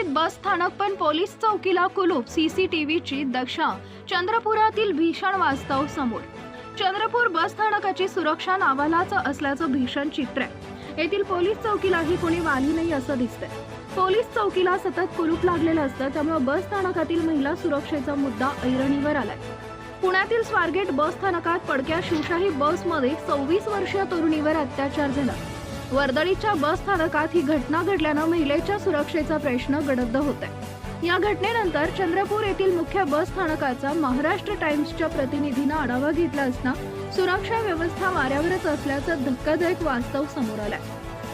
अचानक पण पोलीस चौकीला कुलूप सीसीटीव्हीची दक्षा चंद्रपुरातील भीषण वास्तव समोर. चंद्रपूर बस स्थानकाची सुरक्षा नावालाच असल्याचं भीषण चित्र आहे. येथील पोलीस चौकीलाही कोणी वाली नाही असं दिसतंय. पोलीस चौकीला सतत कुलूप लागलेलं असतं त्यामुळे बस स्थानकातील महिला सुरक्षेचा मुद्दा ऐरणीवर आलाय. पुण्यातील स्वारगेट बस स्थानकात पडक्या शिवशाही बसमध्ये सव्वीस वर्षीय तरुणीवर अत्याचार झाला. वर्दळीच्या बस स्थानकात ही घटना घडल्यानं महिलेच्या सुरक्षेचा प्रश्न गडद होत आहे या घटनेनंतर चंद्रपूर येथील मुख्य बस स्थानकाचा महाराष्ट्र टाइम्सच्या प्रतिनिधीनं आढावा घेतला असता सुरक्षा व्यवस्था वाऱ्यावरच असल्याचं धक्कादायक वास्तव समोर आलाय.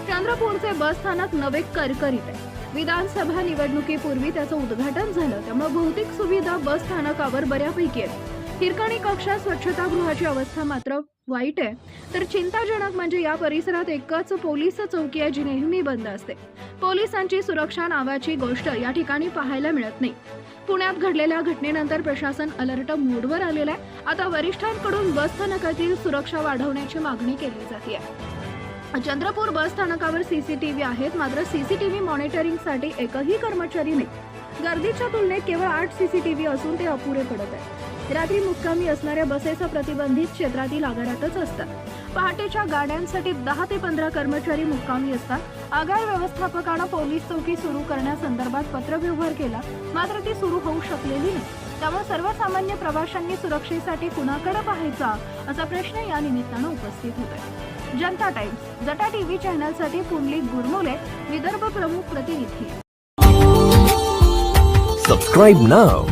चंद्रपूरचे बस स्थानक नवे करकरीत आहे. विधानसभा निवडणुकीपूर्वी त्याचं उद्घाटन झालं त्यामुळे भौतिक सुविधा बस स्थानकावर बऱ्यापैकी आहेत. हिरकणी कक्षात स्वच्छतागृहाची अवस्था मात्र वाईट आहे. तर चिंताजनक म्हणजे या परिसरात एकच पोलीस चौकी आहे जी नेहमी बंद असते. पोलिसांची सुरक्षा नावाची गोष्ट या ठिकाणी पाहायला मिळत नाही. पुण्यात घडलेल्या घटनेनंतर प्रशासन अलर्ट मोडवर आलेलं आहे. आता वरिष्ठांकडून बस स्थानकातील सुरक्षा वाढवण्याची मागणी केली जाते. चंद्रपूर बस स्थानकावर सीसीटीव्ही आहेत. मात्र सीसीटीव्ही मॉनिटरिंगसाठी एकही कर्मचारी नाही. गर्दीच्या तुलनेत केवळ आठ सीसीटीव्ही असून ते अपुरे पडत आहे रात्री मुक्कामी असणाऱ्या बसेस प्रतिबंधित क्षेत्रातील आगारातच असतात. पहाटेच्या गाड्यांसाठी दहा ते पंधरा कर्मचारी मुक्कामी असतात. आगार व्यवस्थापकानं पोलीस चौकी सुरू करण्यासंदर्भात पत्रव्यवहार केला. मात्र ती सुरू होऊ शकलेली नाही. त्यामुळे सर्वसामान्य प्रवाशांनी सुरक्षेसाठी कुणाकडे पाहायचा असा प्रश्न या निमित्तानं उपस्थित होतोय. जनता टाइम्स जटा टीव्ही चॅनलसाठी पुंडलिक गुरमोले विदर्भ प्रमुख प्रतिनिधी. सबस्क्राईब नाव